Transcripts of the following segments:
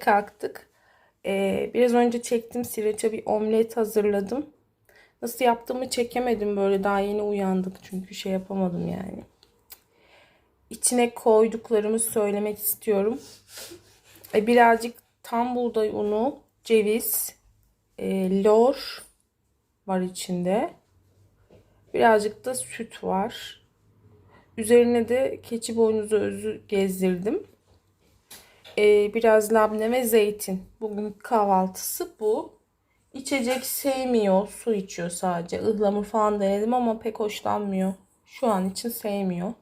Kalktık. Ee, biraz önce çektim siracha bir omlet hazırladım. Nasıl yaptığımı çekemedim böyle daha yeni uyandık çünkü şey yapamadım yani. İçine koyduklarımı söylemek istiyorum. Ee, birazcık tam buğday unu, ceviz, e, lor var içinde. Birazcık da süt var. Üzerine de keçi boynuzu özü gezdirdim. Ee, biraz labne ve zeytin. Bugün kahvaltısı bu. İçecek sevmiyor. Su içiyor sadece. Ihlamur falan denedim ama pek hoşlanmıyor. Şu an için sevmiyor.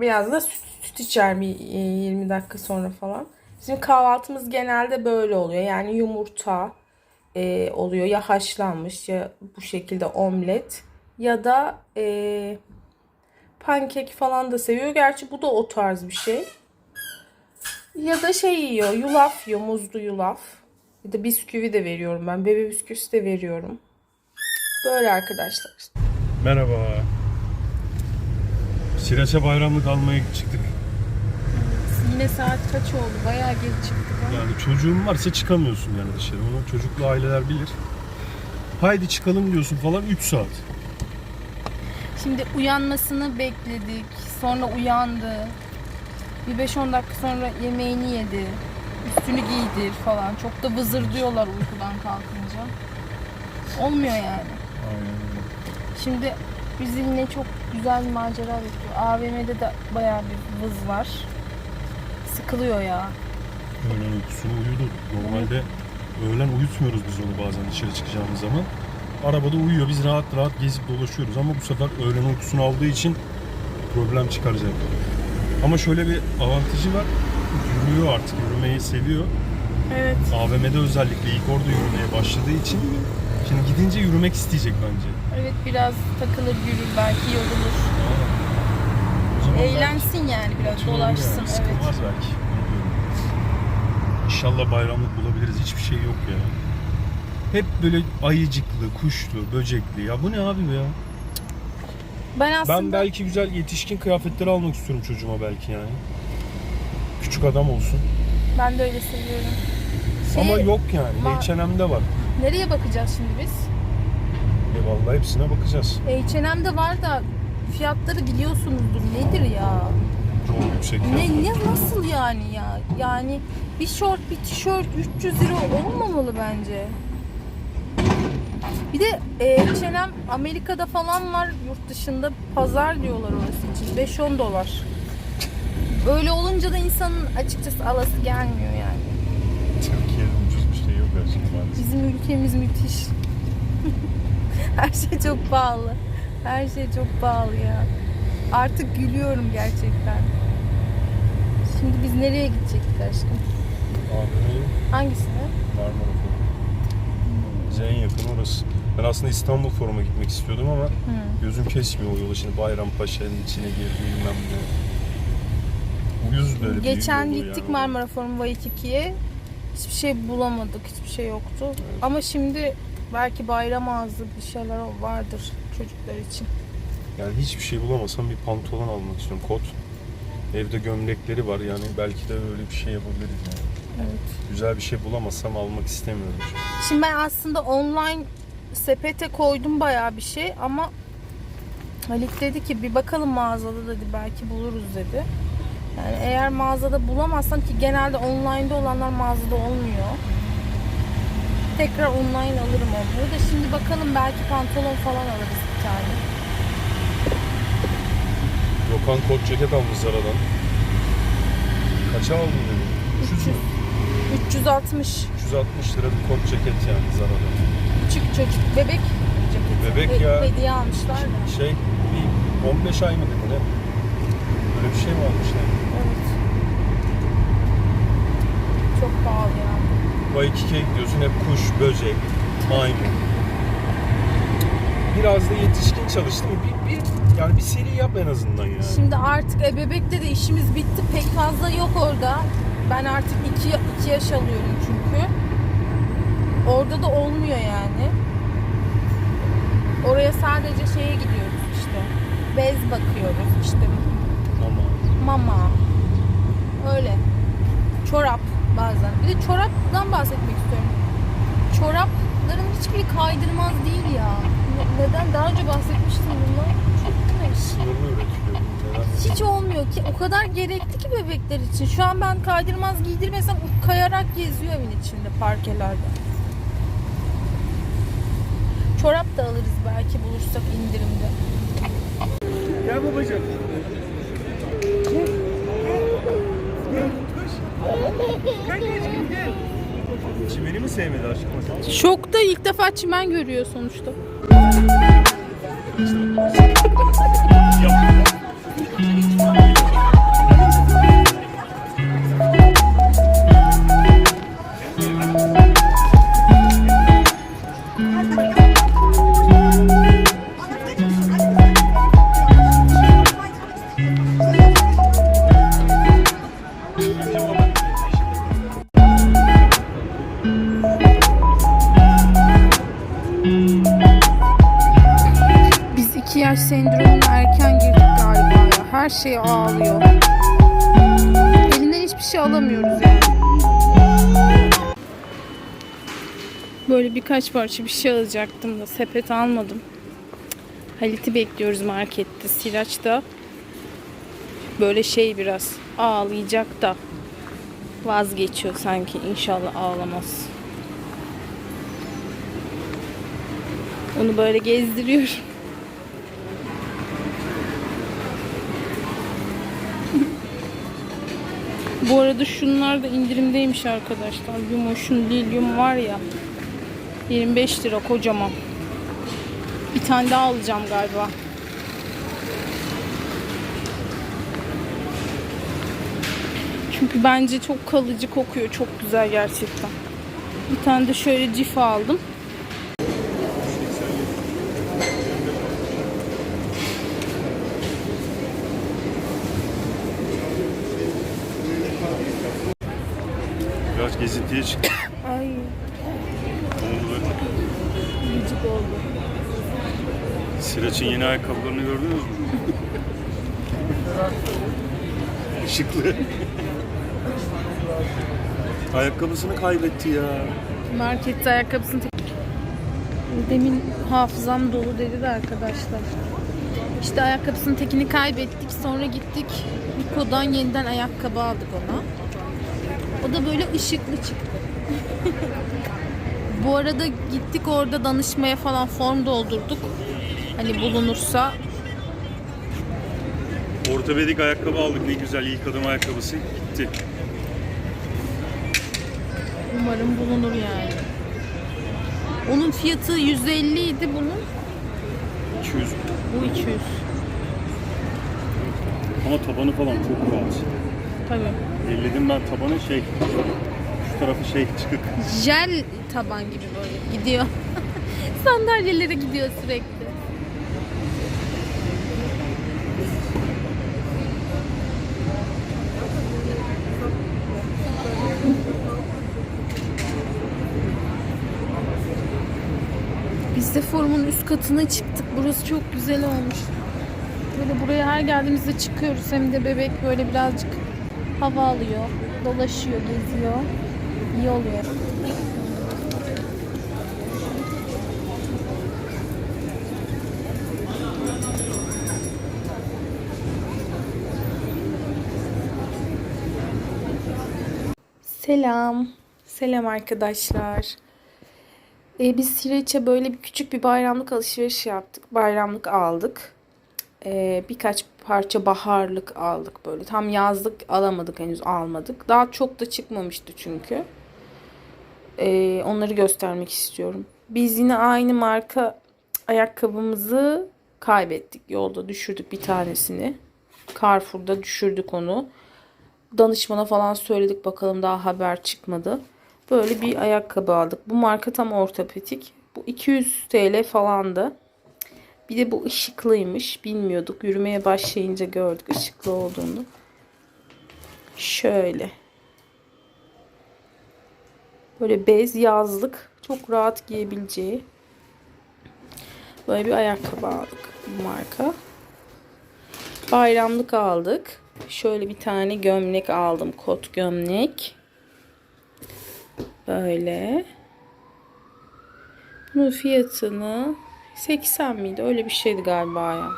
Biraz da süt, süt içer bir e, 20 dakika sonra falan. Bizim kahvaltımız genelde böyle oluyor. Yani yumurta e, oluyor. Ya haşlanmış ya bu şekilde omlet. Ya da e, pankek falan da seviyor. Gerçi bu da o tarz bir şey. Ya da şey yiyor. Yulaf yiyor. Muzlu yulaf. Ya da bisküvi de veriyorum ben. Bebe bisküvisi de veriyorum. Böyle arkadaşlar. Merhaba. Siraç'a bayramlık almaya çıktık. Yine saat kaç oldu? Bayağı geç çıktık ama. Yani çocuğun varsa çıkamıyorsun yani dışarı. Onu çocuklu aileler bilir. Haydi çıkalım diyorsun falan 3 saat. Şimdi uyanmasını bekledik. Sonra uyandı. Bir 5-10 dakika sonra yemeğini yedi. Üstünü giydir falan. Çok da vızır diyorlar uykudan kalkınca. Olmuyor yani. Şimdi bizi yine çok güzel bir macera bekliyor. AVM'de de bayağı bir vız var. Sıkılıyor ya. Öğlen uykusunu uyudu. Normalde öğlen uyutmuyoruz biz onu bazen dışarı çıkacağımız zaman. Arabada uyuyor. Biz rahat rahat gezip dolaşıyoruz ama bu sefer öğlen uykusunu aldığı için problem çıkaracak. Ama şöyle bir avantajı var. Yürüyor artık. Yürümeyi seviyor. Evet. AVM'de özellikle ilk orada yürümeye başladığı için şimdi gidince yürümek isteyecek bence. Evet biraz takılır yürür belki yorulur. Zaman Eğlensin yani biraz belki dolaşsın. yani, Evet. Sıkılmaz belki. Bilmiyorum. İnşallah bayramlık bulabiliriz. Hiçbir şey yok ya. Hep böyle ayıcıklı, kuşlu, böcekli. Ya bu ne abi ya? Ben aslında Ben belki güzel yetişkin kıyafetleri almak istiyorum çocuğuma belki yani. Küçük adam olsun. ben de öyle seviyorum. Şey, Ama yok yani. ma- H&M'de var. Nereye bakacağız şimdi biz? E vallahi hepsine bakacağız. H&M'de var da fiyatları biliyorsunuzdur nedir ya? Çok yüksek ya. Ne, ne nasıl yani ya? Yani bir şort bir tişört 300 lira olmamalı bence. Bir de e, H&M Amerika'da falan var yurt dışında pazar diyorlar orası için 5-10 dolar. Öyle olunca da insanın açıkçası alası gelmiyor yani. Türkiye'de ucuz bir şey yok maalesef. Bizim ülkemiz müthiş. Her şey çok pahalı. Her şey çok pahalı ya. Artık gülüyorum gerçekten. Şimdi biz nereye gidecektik aşkım? AVM'yi Hangisine? Marmara. Bize en yakın orası. Ben aslında İstanbul Forum'a gitmek istiyordum ama gözüm kesmiyor o yolu. Şimdi Bayrampaşa'nın içine gir bilmem ne. Uyuz böyle bir Geçen gittik yani. Marmara Forum Waikiki'ye. Hiçbir şey bulamadık. Hiçbir şey yoktu. Ama şimdi belki bayram ağzı bir şeyler vardır çocuklar için. Yani hiçbir şey bulamasam bir pantolon almak istiyorum. Kot. Evde gömlekleri var yani belki de öyle bir şey yapabiliriz yani. Evet. Güzel bir şey bulamazsam almak istemiyorum. Şimdi ben aslında online sepete koydum bayağı bir şey ama Halit dedi ki bir bakalım mağazada dedi belki buluruz dedi. Yani eğer mağazada bulamazsam ki genelde online'da olanlar mağazada olmuyor. Tekrar online alırım onları da şimdi bakalım belki pantolon falan alırız bir tane. Gökhan kot ceket almış Zara'dan. Kaça aldın dedi? 300 mü? 360 360 lira bir kot ceket yani Zara'dan. küçük çocuk bebek ceketi. Bebek He- ya. Hediye almışlar da. Şey bir 15 ay mı dedi ne? Böyle bir şey mi almış yani? Evet. Çok pahalı ya. Waikiki'ye gidiyorsun hep kuş, böcek, maymun. Biraz da yetişkin çalıştım. Bir, bir, yani bir seri yap en azından yani. Şimdi artık ebebekte de işimiz bitti. Pek fazla yok orada. Ben artık 2 iki yaş alıyorum çünkü. Orada da olmuyor yani. Oraya sadece şeye gidiyoruz işte. Bez bakıyoruz işte Ama mama. Öyle. çorap bazen. Bir de çoraptan bahsetmek istiyorum. Çorapların hiçbiri kaydırmaz değil ya. Ne- Neden? Daha önce bahsetmiştim bundan. Çok güneş. Hiç olmuyor ki. O kadar gerekli ki bebekler için. Şu an ben kaydırmaz giydirmesem kayarak geziyor evin içinde parkelerde. Çorap da alırız belki bulursak indirimde. Gel babacığım. Çimeni mi sevmedi aşkım? Şokta ilk defa çimen görüyor sonuçta. Biz şey alamıyoruz yani. Böyle birkaç parça bir şey alacaktım da sepet almadım. Halit'i bekliyoruz markette. Siraç da böyle şey biraz ağlayacak da vazgeçiyor sanki. İnşallah ağlamaz. Onu böyle gezdiriyorum. Bu arada şunlar da indirimdeymiş arkadaşlar. Yumoş'un lilyum var ya. 25 lira kocaman. Bir tane daha alacağım galiba. Çünkü bence çok kalıcı kokuyor. Çok güzel gerçekten. Bir tane de şöyle cif aldım. Çık. Ay gıcık oldu. Siraç'ın yeni ayakkabılarını gördünüz mü? Işıklı. Ayakkabısını kaybetti ya. Markette ayakkabısını tek... Demin hafızam dolu dedi de arkadaşlar. İşte ayakkabısının tekini kaybettik. Sonra gittik Niko'dan yeniden ayakkabı aldık ona. O da böyle ışıklı çıktı. Bu arada gittik orada danışmaya falan form doldurduk. Hani bulunursa Ortopedik ayakkabı aldık ne güzel ilk adım ayakkabısı gitti. umarım bulunur yani. Onun fiyatı 150 idi bunun. 200. Bu 200. Ama tabanı falan çok rahat. Tabii. Elledim ben tabanı şey tarafı şey çıkık. jel taban gibi böyle gidiyor. Sandalyelere gidiyor sürekli. Biz de forumun üst katına çıktık. Burası çok güzel olmuş. Böyle buraya her geldiğimizde çıkıyoruz. Hem de bebek böyle birazcık hava alıyor. Dolaşıyor, geziyor. İyi oluyor. Selam. Selam arkadaşlar. Ee, biz Sireç'e böyle bir küçük bir bayramlık alışveriş yaptık. Bayramlık aldık. Ee, birkaç parça baharlık aldık böyle. Tam yazlık alamadık henüz almadık. Daha çok da çıkmamıştı çünkü. Ee, onları göstermek istiyorum. Biz yine aynı marka ayakkabımızı kaybettik. Yolda düşürdük bir tanesini. Carrefour'da düşürdük onu. Danışmana falan söyledik bakalım daha haber çıkmadı. Böyle bir ayakkabı aldık. Bu marka tam ortopedik. Bu 200 TL falandı. Bir de bu ışıklıymış. Bilmiyorduk. Yürümeye başlayınca gördük ışıklı olduğunu. Şöyle. Böyle bez yazlık. Çok rahat giyebileceği. Böyle bir ayakkabı aldık. Bu marka. Bayramlık aldık. Şöyle bir tane gömlek aldım. Kot gömlek. Böyle. Bunun fiyatını 80 miydi? Öyle bir şeydi galiba ya.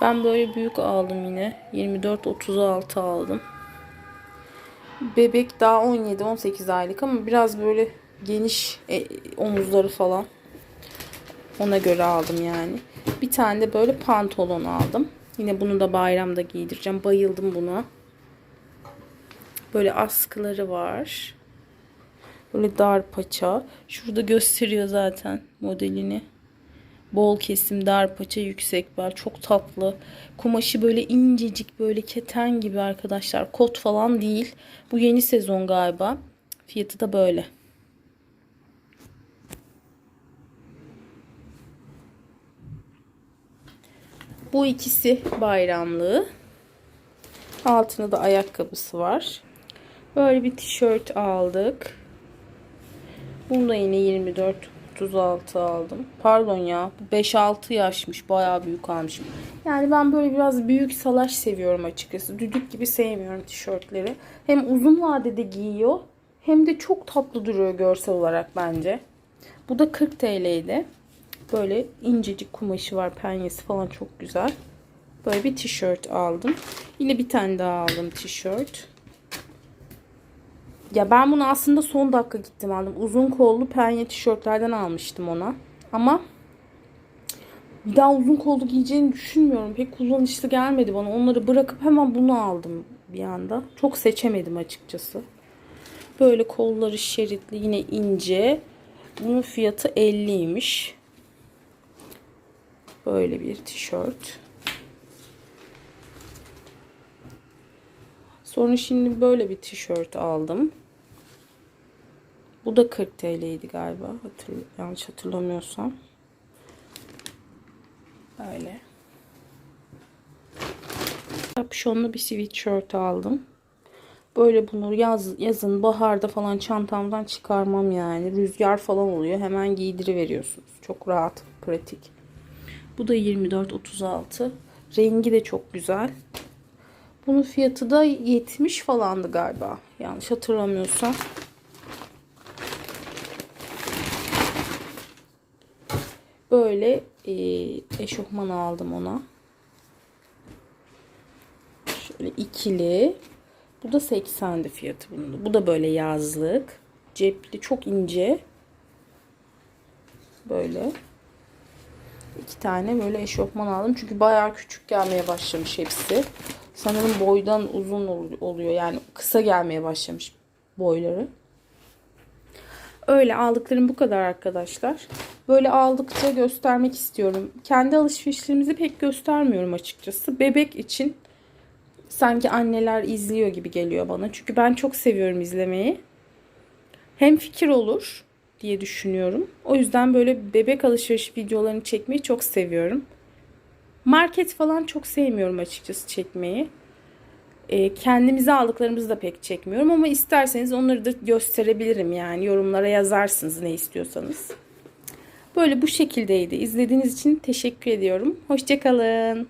Ben böyle büyük aldım yine. 24-36 aldım. Bebek daha 17-18 aylık ama biraz böyle geniş e, omuzları falan. Ona göre aldım yani. Bir tane de böyle pantolon aldım. Yine bunu da bayramda giydireceğim. Bayıldım buna. Böyle askıları var. Böyle dar paça. Şurada gösteriyor zaten modelini. Bol kesim, dar paça, yüksek bel. Çok tatlı. Kumaşı böyle incecik, böyle keten gibi arkadaşlar. Kot falan değil. Bu yeni sezon galiba. Fiyatı da böyle. Bu ikisi bayramlığı. Altında da ayakkabısı var. Böyle bir tişört aldık. Bunu da yine 24 36 aldım. Pardon ya. Bu 5-6 yaşmış. Bayağı büyük almışım. Yani ben böyle biraz büyük salaş seviyorum açıkçası. Düdük gibi sevmiyorum tişörtleri. Hem uzun vadede giyiyor. Hem de çok tatlı duruyor görsel olarak bence. Bu da 40 TL'ydi. Böyle incecik kumaşı var. Penyesi falan çok güzel. Böyle bir tişört aldım. Yine bir tane daha aldım tişört. Ya ben bunu aslında son dakika gittim aldım. Uzun kollu penye tişörtlerden almıştım ona. Ama bir daha uzun kollu giyeceğini düşünmüyorum. Pek kullanışlı gelmedi bana. Onları bırakıp hemen bunu aldım bir anda. Çok seçemedim açıkçası. Böyle kolları şeritli yine ince. Bunun fiyatı 50'ymiş. Böyle bir tişört. Sonra şimdi böyle bir tişört aldım. Bu da 40 TL'ydi galiba. Hatırl yanlış hatırlamıyorsam. Böyle. Kapşonlu bir sweatshirt aldım. Böyle bunu yaz, yazın, baharda falan çantamdan çıkarmam yani. Rüzgar falan oluyor. Hemen giydiriveriyorsunuz. Çok rahat, pratik. Bu da 24-36. Rengi de çok güzel. Bunun fiyatı da 70 falandı galiba. Yanlış hatırlamıyorsam. Böyle e, eşofman aldım ona. Şöyle ikili. Bu da 80'di fiyatı bunun. Bu da böyle yazlık. Cepli çok ince. Böyle. İki tane böyle eşofman aldım. Çünkü bayağı küçük gelmeye başlamış hepsi. Sanırım boydan uzun oluyor. Yani kısa gelmeye başlamış boyları. Öyle aldıklarım bu kadar arkadaşlar. Böyle aldıkça göstermek istiyorum. Kendi alışverişlerimizi pek göstermiyorum açıkçası. Bebek için sanki anneler izliyor gibi geliyor bana. Çünkü ben çok seviyorum izlemeyi. Hem fikir olur diye düşünüyorum. O yüzden böyle bebek alışveriş videolarını çekmeyi çok seviyorum. Market falan çok sevmiyorum açıkçası çekmeyi. E, kendimize aldıklarımızı da pek çekmiyorum ama isterseniz onları da gösterebilirim yani yorumlara yazarsınız ne istiyorsanız. Böyle bu şekildeydi. İzlediğiniz için teşekkür ediyorum. Hoşçakalın.